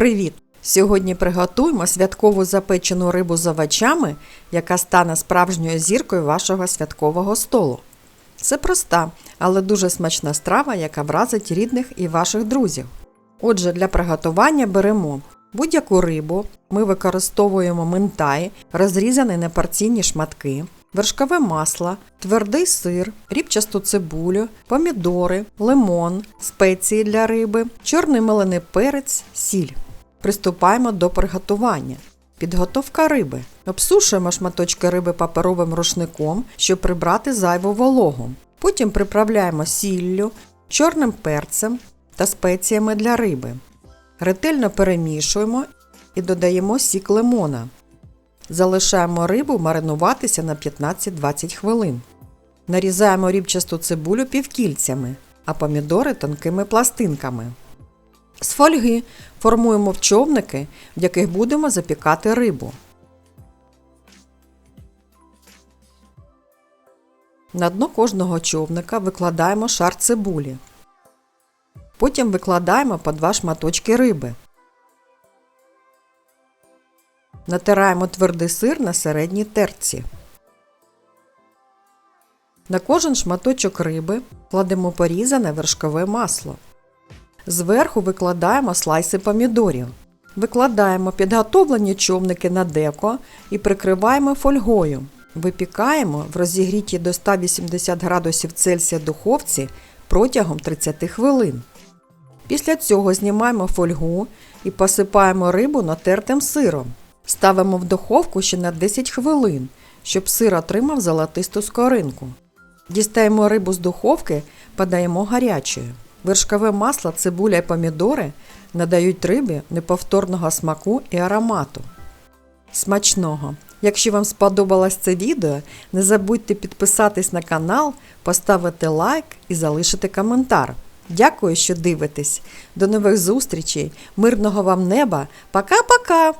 Привіт! Сьогодні приготуємо святкову запечену рибу з овочами, яка стане справжньою зіркою вашого святкового столу. Це проста, але дуже смачна страва, яка вразить рідних і ваших друзів. Отже, для приготування беремо будь-яку рибу, ми використовуємо минтай, розрізаний на порційні шматки, вершкове масло, твердий сир, рібчасту цибулю, помідори, лимон, спеції для риби, чорний мелений перець, сіль. Приступаємо до приготування. Підготовка риби. Обсушуємо шматочки риби паперовим рушником, щоб прибрати зайву вологу. Потім приправляємо сіллю, чорним перцем та спеціями для риби. Ретельно перемішуємо і додаємо сік лимона. Залишаємо рибу маринуватися на 15-20 хвилин. Нарізаємо рібчасту цибулю півкільцями, а помідори тонкими пластинками. З фольги формуємо човники, в яких будемо запікати рибу. На дно кожного човника викладаємо шар цибулі. Потім викладаємо по два шматочки риби. Натираємо твердий сир на середній терці. На кожен шматочок риби кладемо порізане вершкове масло. Зверху викладаємо слайси помідорів. Викладаємо підготовлені човники на деко і прикриваємо фольгою. Випікаємо в розігрітій до 180 градусів Цельсія духовці протягом 30 хвилин. Після цього знімаємо фольгу і посипаємо рибу натертим сиром. Ставимо в духовку ще на 10 хвилин, щоб сир отримав золотисту скоринку. Дістаємо рибу з духовки, подаємо гарячою. Вершкове масло, цибуля і помідори надають рибі неповторного смаку і аромату. Смачного! Якщо вам сподобалось це відео, не забудьте підписатись на канал, поставити лайк і залишити коментар. Дякую, що дивитесь. До нових зустрічей, мирного вам неба. Пока-пока!